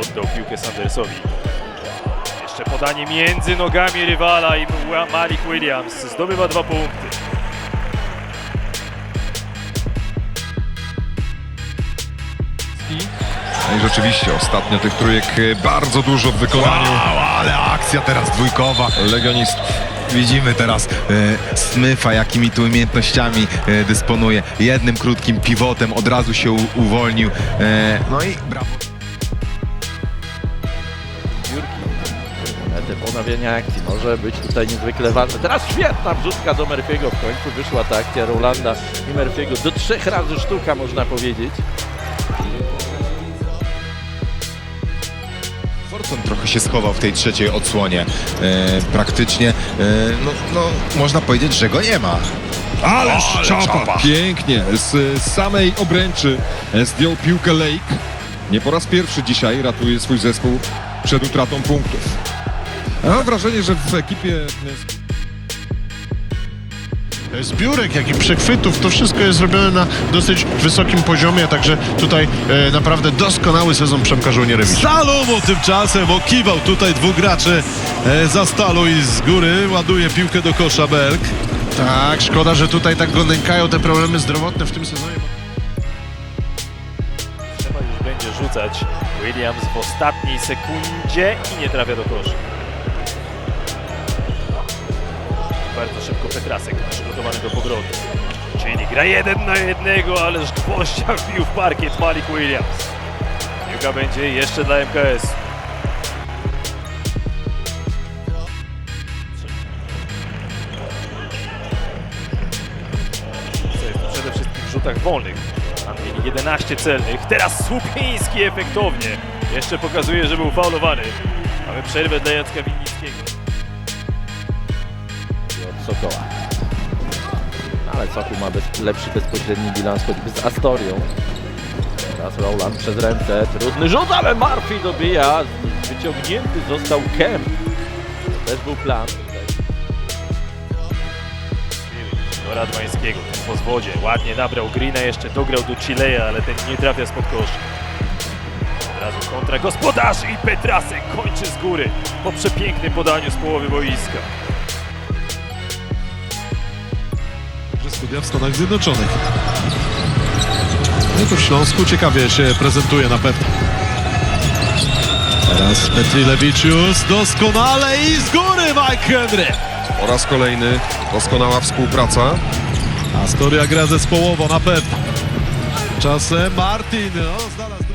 oddał piłkę Sandersowi. Jeszcze podanie między nogami rywala i Malik Williams zdobywa dwa punkty. No i rzeczywiście ostatnio tych trójek e, bardzo dużo w wykonaniu Wow, ale akcja teraz dwójkowa. legionistów. Widzimy teraz e, Smyfa, jakimi tu umiejętnościami e, dysponuje. Jednym krótkim pivotem od razu się u, uwolnił. E, no i brawo. Te ponawienia akcji może być tutaj niezwykle ważne. Teraz świetna wrzutka do Murphy'ego. W końcu wyszła ta akcja Rolanda i Murphy'ego. Do trzech razy sztuka można powiedzieć. Forton trochę się schował w tej trzeciej odsłonie. E, praktycznie, e, no, no, można powiedzieć, że go nie ma. Ależ Ale czapa. czapa. Pięknie, z samej obręczy zdjął piłkę Lake. Nie po raz pierwszy dzisiaj ratuje swój zespół przed utratą punktów. Ja mam wrażenie, że w ekipie e, zbiórek, jak i przechwytów, to wszystko jest zrobione na dosyć wysokim poziomie, także tutaj e, naprawdę doskonały sezon Przemka Żołnierewicza. Salomo tymczasem okiwał tutaj dwóch graczy e, za stalu i z góry ładuje piłkę do kosza Belk. Tak, szkoda, że tutaj tak go nękają te problemy zdrowotne w tym sezonie. Trzeba już będzie rzucać. Williams w ostatniej sekundzie i nie trafia do kosza. Bardzo szybko Petrasek przygotowany do powrotu. Czyli gra jeden na jednego, ależ gwoździa wbił w parkiet Malik Williams. Piłka będzie jeszcze dla MKS. Przede wszystkim w rzutach wolnych. Tam mieli 11 celnych. Teraz Słupiński efektownie. Jeszcze pokazuje, że był faulowany. Mamy przerwę dla Jacka Winnickiego. Sokoła. No, Ale Sokół ma bez, lepszy bezpośredni bilans choćby z Astorią. Teraz Rowland przez ręce. Trudny rzut, ale Murphy dobija. Wyciągnięty został Kemp. To też był plan. Do Radwańskiego po zwodzie. Ładnie nabrał Greena, jeszcze dograł do Chileja, ale ten nie trafia spod kosza. Od razu kontra gospodarzy i Petrasek kończy z góry po przepięknym podaniu z połowy boiska. Studia w Stanach Zjednoczonych. No to w Śląsku ciekawie się prezentuje na pewno. Teraz Petrilewicius doskonale i z góry Mike Henry. po raz kolejny doskonała współpraca. Astoria gra zespołowo na pewno. Czasem Martin no, znalazł.